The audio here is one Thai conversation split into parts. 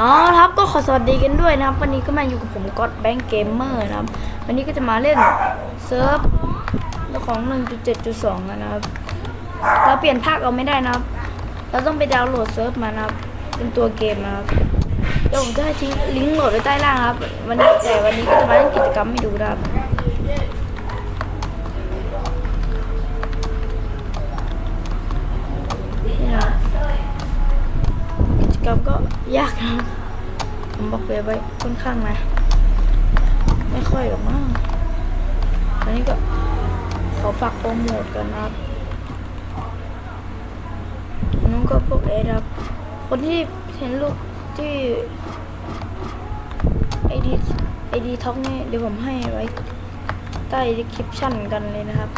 อ๋อครับก็ขอสวัสดีกันด้วยนะครับ วันนี้ก็มาอยู่กับผมก็อดแบงค์เกมเมอร์นะครับ วันนี้ก็จะมาเล่นเซิร์ฟของ 1.7.2อะนะครับ เราเปลี่ยนภาคเอาไม่ได้นะครับ เราต้องไปดาวน์โหลดเซิร์ฟมานะครับ เป็นตัวเกมนะครับเดี๋ยวผมจะให้ทิ้งลิงก์โหลดไว้ใต้ล่างครับ วันนี้แต่วันนี้ก็จะมาเล่นกิจกรรมให้ดูนะครับ กิจกรรมก็ยากนะผมบอกเลยไว้ค่อนข้างนะ ไม่ค่อยหรอกมั้งอันนี้ก็ขอฝากโปรโมทกันนะครับอันนู้นก็พวกเอครับคนที่เห็นลูกที่ไอดีไอดีท็อกนี่เดี๋ยวผมให้ไว้ใต้ดีคริปชั่นกันเลยนะครับ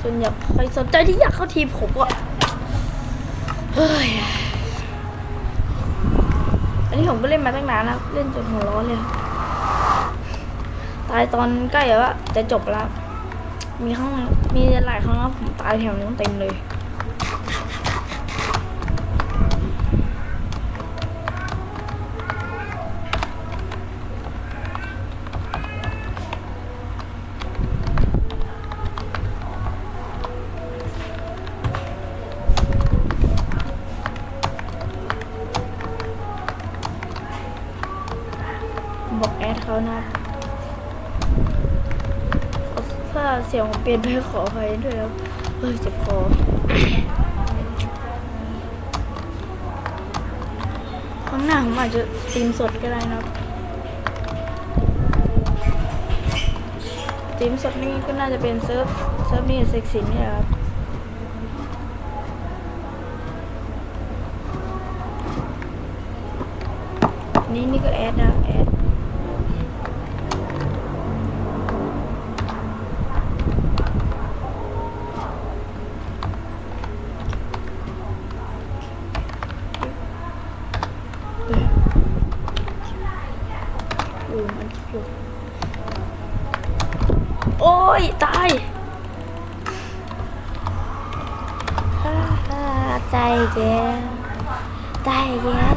ส่วนอยากใครสนใจที่อยากเข้าทีมผมก็ เฮ้ย อันนี้ผมก็เล่นมาตั้งนานแล้ว เล่นจนหัวร้อนเลย ตายตอนใกล้แล้วจะจบแล้ว มีข้างมีหลายครั้งแล้วผมตายแถวนี้เต็มเลย ถ้าเสียงผมเปลี่ยนไปขออภัยด้วยครับเฮ้ยเจ็บคอข้างหน้าผมอาจจะสตรีมสดก็ได้นะครับตีมสดนี่ก็น่าจะเป็นเซิร์ฟเซิร์ฟนี่เซ็กซินเนี่ครับนี่นี่ก็แอดนะแอด ตายอีกแล้วตายอีกแล้ว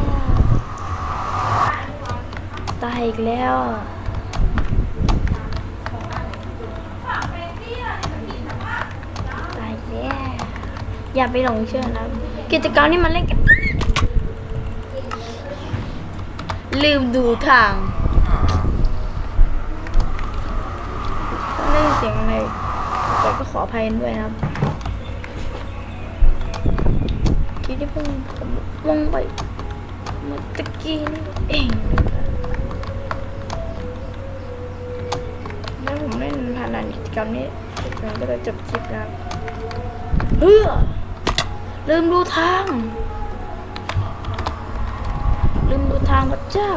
ตายอีกแล้วตายแล้วอย่าไปหลงเชื่อนะกิจกรรมนี้มันเล่นกันลืมดูทางถ้าได้ยินเสียงอะไรแต่ก็ขออภัยด้วยนะครับค ลิปที่เพิ่งผมลงไปเมื่อตะกี้นี่เองนะครับถ้าผมเล่นผ่านด่านกิจกรรมนี้มันก็จะจบคลิปนะครับเฮ้อลืมดูทาง ลืมดูทางพระเจ้า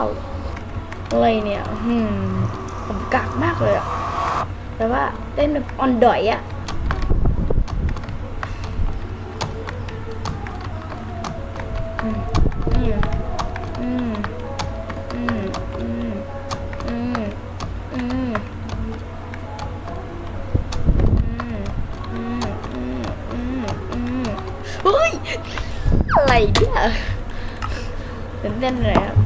อะไรเนี่ย ผมกากมากเลยอะแต่ว่าเล่นแบบออนดอยอะ เฮ้ย อะไรเนี่ยตื่นเต้นเลยครับ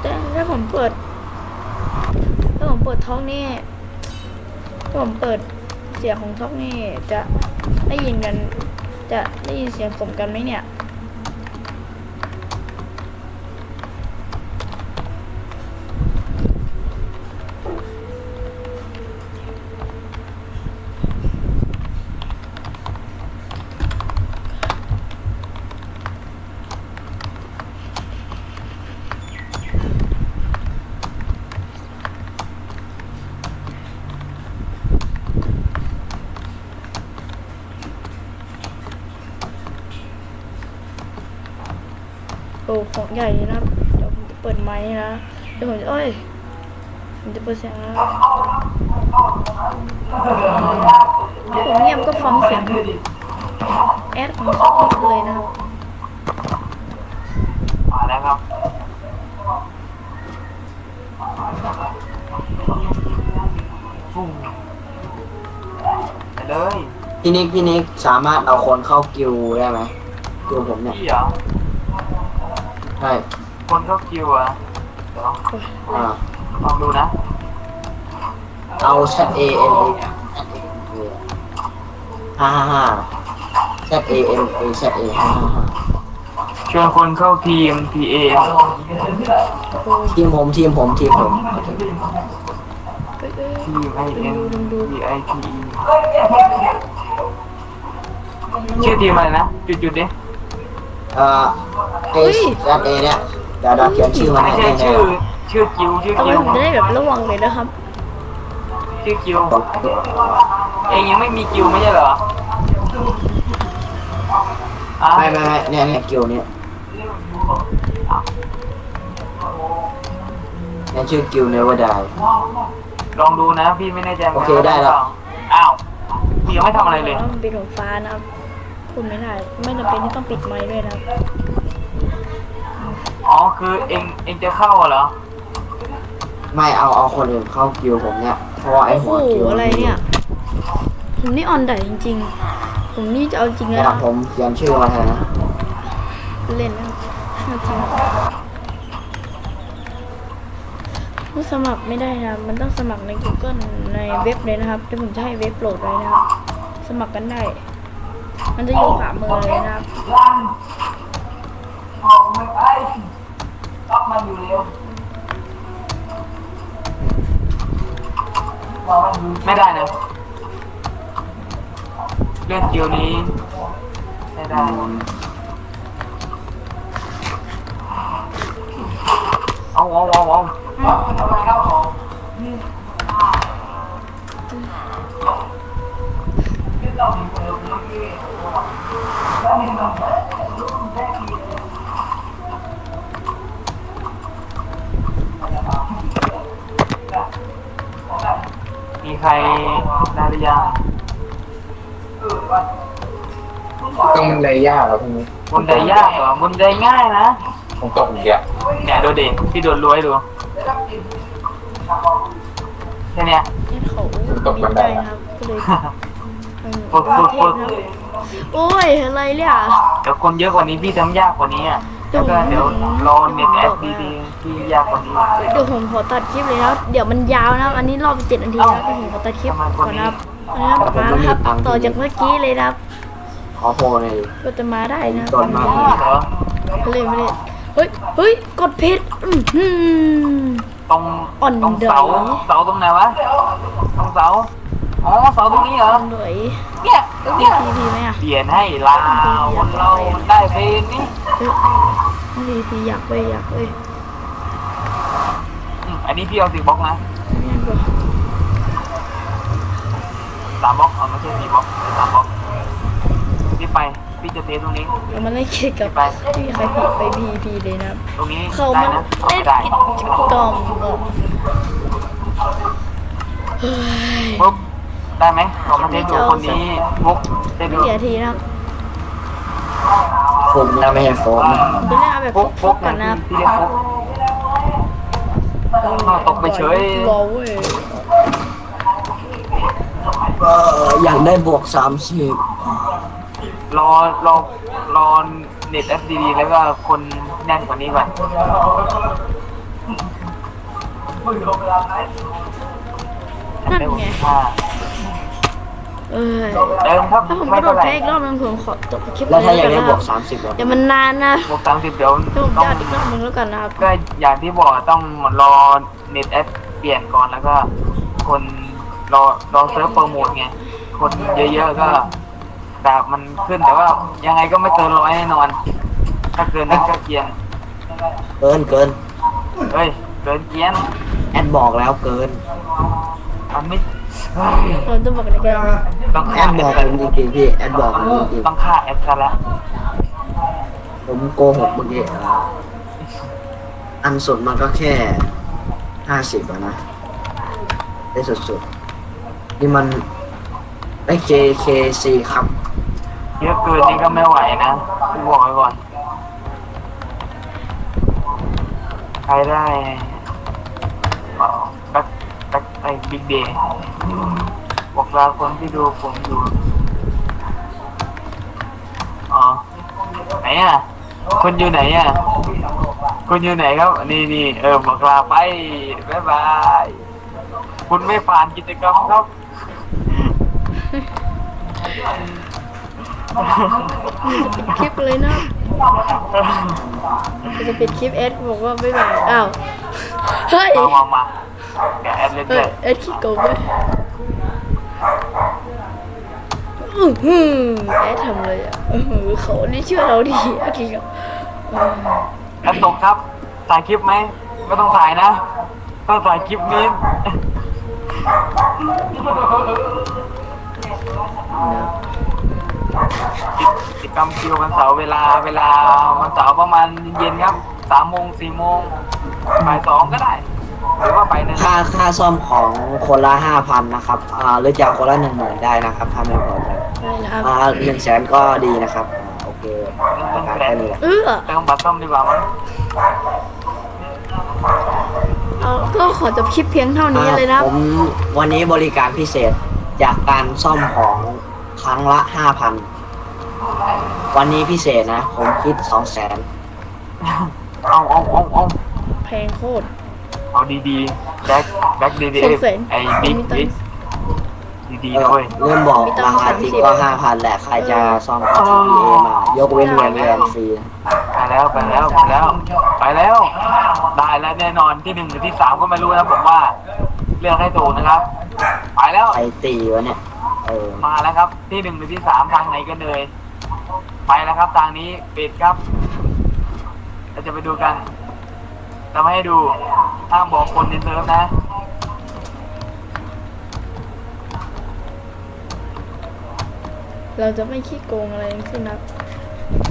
แต่ถ้าผมเปิด ถ้าผมเปิดท้องนี่ถ้าผมเปิดเสียงของท้องนี่จะได้ยินกัน จะได้ยินเสียงผมกันไหมเนี่ย โอ้ของใหญ่เลยนะครับเดี๋ยวผมจะเปิดไมค์นะเดี๋ยวผมจะเอ้ยผมจะเปิดเสียงนะผมเงียบก็ฟังเสียงแอดของซับนี่เลยนะครับมาแล้วครับฟุ้งไปเลยพี่นิกพี่นิกสามารถเอาคนเข้ากิวได้ไหมคิวผมเนี่ยพี่เหรอใช่คนเข้าคิวอะเดี๋ยวอ่าลองดูนะ เอา Z A N A ห้าห้าห้า Z A N A Z A ห้าห้าห้าชวนคนเข้าทีม T A ทีมผมทีมผมทีมผมเอ้ยเอ้ยทีม I N D I T E ชื่อทีมอะไรนะ จุดจุดๆดิ เอ่อ A Z A เนี่ยเดี๋ยวเราเขียนชื่อมาไม่ให้ใช่แน่ชื่อชื่อคิวชื่อทำไมคิวผมจะได้แบบระวังเลยนะครับชื่อคิวเองยังไม่มีคิวไม่ใช่เหรออะไม่ไม่ไม่เนี่ยเนี่ยคิวเนี่ยเนี่ยชื่อคิวเนวดาย ลองดูนะพี่ไม่แน่ใจหมืนโอกันเคได้แล้ว อ้าวพี่ยังไม่ทำอะไรเลย มันเป็นของฟ้านะครับ พูดไม่ได้ ไม่จำเป็นที่ต้องปิดไมค์ด้วยนะครับอ๋อคือเองเองจะเข้าเหรอ ไม่เอาเอาคนอื่นเข้าคิวผมเนี่ยเพราะว่าไอ้โอ้หัโหวคิวอะไรเนี่ย ผมนี่ออนไดจริง ๆ ผมนี่จะเอาจริงเนี่แล้ยวผมเขียนชื่อมาให้นะเล่นนะครับเอาจริงผู้สมัครไม่ได้นะครับมันต้องสมัครใน Google ในเว็บเลยนะครับเดี๋ยวผมจะให้เว็บโหลดไว้นะครับ สมัครกันได้ มันจะอยู่ขามือเลยนะครับวันออกไม่ไปต้องมาอยู่เร็วมองไม่ได้นะเล่นเดียวนี้ไม่ได้เอาเองเอาเอา มีใครได้หรือยังต้องมันเลยยากครับพวกนี้บนไดยากเหรอบนไดง่ายนะผมตกอีกแล้วเนี่ยดูดิพี่โดนรวยดูแค่เนี้ยที่เขาบินได้นะครับก็เลย เออฝึกฝึกฝึกเทพนะครับโอ้ยอะไรเนี่ย เดี๋ยวคนเยอะกว่านี้พี่ทำยากกว่านี้อะแล้วก็เดี๋ยวรอเน็ตแอปดีๆที่ยากกว่านี้เดี๋ยวผมขอตัดคลิปเลยนะครับ เดี๋ยวมันยาวนะครับอันนี้รอบเจ็ดนาทีแล้วเดี๋ยวผมขอตัดคลิปก่อนนะครับนะครับมาแล้วครับต่อจากเมื่อกี้เลยนะครับขอโพลหน่อยดิก็จะมาได้นะก่อนมาเหรอไม่เล่นไม่เล่นเฮ้ยเฮ้ยกดเพชรอื้อหือตรงอ่อนตรงเสาเด๋อเสาตรงไหนวะตรงเสา อ๋อเสาตรงนี้เหรอเหนื่อยเนี่ยพีเนี่ยพีพีไหมอะเปลี่ยนให้ลาวคนเราได้เป็นนี่เฮ้ยพีพีอยากไปอยากไปอืมอันนี้พี่เอาสี่บล็อกนะไม่งั้นก็สามบล็อกเอาไม่ใช่สี่บล็อกสามบล็อกพี่ไปพี่จะเทตรงนี้เรามาเล่นเกมกับไม่มีใครผิดไปพีพีเลยนะครับตรงนี้เขาได้มันนะเอาเล่นไม่ได้กิจกรรมก่อนเฮ้ยปุ๊บ ได้ไหมเรามาเทสดูคนนี้มุกเทสดูไม่เหลือทีนะครับผมนะไม่ใช่โฟมนะผมจะเล่นเอาแบบฟุกฟุฟุกกๆก่อนนะครับที่เรียกฟุกเอาตกไปเฉยรอเว้ยเอออยากได้บวกสามสิบรอรอรอเน็ตแอปดีๆแล้วก็คนแน่นกว่านี้ก่อนนั่นได้หมดไงห้า เออเดิมครับถ้าผมไม่กระโดเท่าดไหร่แพ้อีกรอบนึงผมขอจบคลิปแล้วถ้าอยากเลได้ยบนะวกสามสิบอะเดี๋ยวมันนานนะบวกสามสิบเดี๋ยวเดี๋ยวผมต้องจะอีกรอบนึงแล้วกันนะครับ ก็อย่างที่บอกต้องรอเน็ตแอปเปลี่ยนก่อนแล้วก็ คนรอรอเซิร์ฟโปรโมทไง คนเยอะๆก็ดาบมันขึ้นแต่ว่ายังไงก็ไม่เกินร้อยแน่นอน ถ้าเกินนั้นก็เกรียนเกินเกินเฮ้ยเกินเกรียนแอดบอกแล้วเกินมันไม่ เฮ้ยเราต้องบอกอะไรกันต้องแอฆ่าดบอกผมจริงๆพี่แอดบอกผมจริงต้องฆ่าแอปกันแล้วๆผมโกหกเมื่อกี้อ่าอันสุดมันก็แค่ห้าสิบอะนะ ได้สุดๆ นี่มันได้ KKC ครับ เยอะเกินนี่ก็ไม่ไหวนะกูบอกไว้ก่อนใครได้ ไอ้บิ๊กเดย์บอกลาคนที่ดูผมอยู่ อ๋ออะคุณอยู่ไหนอะคุณอยู่ไหนครับ นี่นี่เออบอกลาไปบ๊ายบาย คุณไม่ผ่านกิจกรรมครับปิดคลิปเลยนะจะปิดคลิปเอสบอกว่าไม่ไหวอ้าว เฮ้ย มามา มาแกแอดเล่นเอเลอยเอสขี้โกงเลยอื้อหือแอดทำเลยอะอื้อหือเขานี่เชื่อเราดีอะจริงอะอืมแอดตกครับถ่ายคลิปไหมไม่ต้องถ่ายนะต้องถ่ายคลิปนี้กิจกรรมคิววันเสาร์เวลาเวลาวันเสาร์ประมาณเย็นๆครับสามโมงสี่โมงบ่ายสองก็ได้ หรือว่าไปหนึ่งค่าค่าซ่อมของคนละห้าพันนะครับอ่าหรือจะเอาคนละหนึ่งหมื่นได้นะครับถ้าไม่พอใจได้นะครับอ่าหนึ่งแสนก็ดีนะครับอ่าโอเคประกาศแค่นี้แหละเออเติมบัตรซ่อมดีกว่ามั้งเอาก็ขอจบคลิปเพียงเท่านี้เลยนะผมวันนี้บริการพิเศษจากการซ่อมของครั้งละห้าพันวันนี้พิเศษนะ ผมคิดสองแสนเอาเอาเอาเอา แพงโคตร เอาดีๆแบ็คแบ็คดีๆสองแสนไอ้บิ๊กมีตังค์บิ๊กดีเอๆอด้วยเริ่มบอกมีตังราค์คาจริง30ก็ห้าพันแหละใครจะซ่อมก็ TPA มายกเว้นเงินเดือนฟรีนะไปแล้วไปแล้วไปแล้ว ไปแล้ว ได้แล้วแน่นอนที่หนึ่งหรือที่สามก็ไม่รู้นะผมว่า เลือกให้ถูกนะครับ ไปแล้วใครตีวะเนี่ยเออมาแล้วครับ ที่หนึ่งหรือที่สามทางไหนกันเลย ไปแล้วครับทางนี้ปิดครับเราจะไปดูกัน จะไม่ให้ดูห้ามบอกคนในเซิร์ฟนะเราจะไม่ขี้โกงอะไรทั้งสิ้นนะ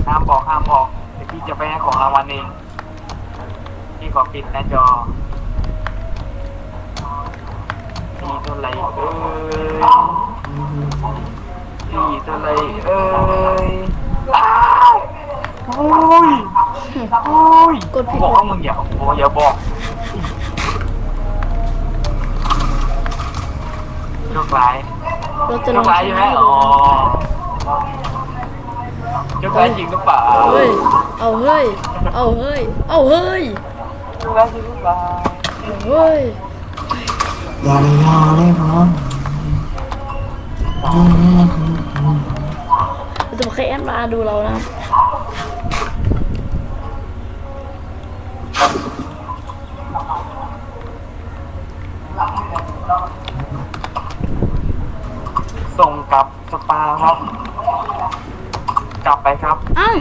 ห้ามบอกห้ามบอกเดี๋ยวพี่จะไปให้ของรางวัลเองพี่ขอปิดหน้าจอที่เท่าไหรเอ้ยที่เท่าไหรเอ้ยอ้าวโอ้ย โอ้ยกดผิด บอกว่ามึงอย่าโอ้อย่าบอกโชคร้ายเราจะโชลงคร้ายใช่ไหมอ๋อโชคร้ายจริงหรือเปล่าเฮ้ย เอาเฮ้ย เอาเฮ้ย เอาเฮ้ย โชคร้ายจริงหรือเปล่าเอาเฮ้ย อย่าเลยยาเลยพร้อมเราจะมาแค่แอดมาดูเรานะส่งกลับสปา ครับ กลับไปครับ อ้าว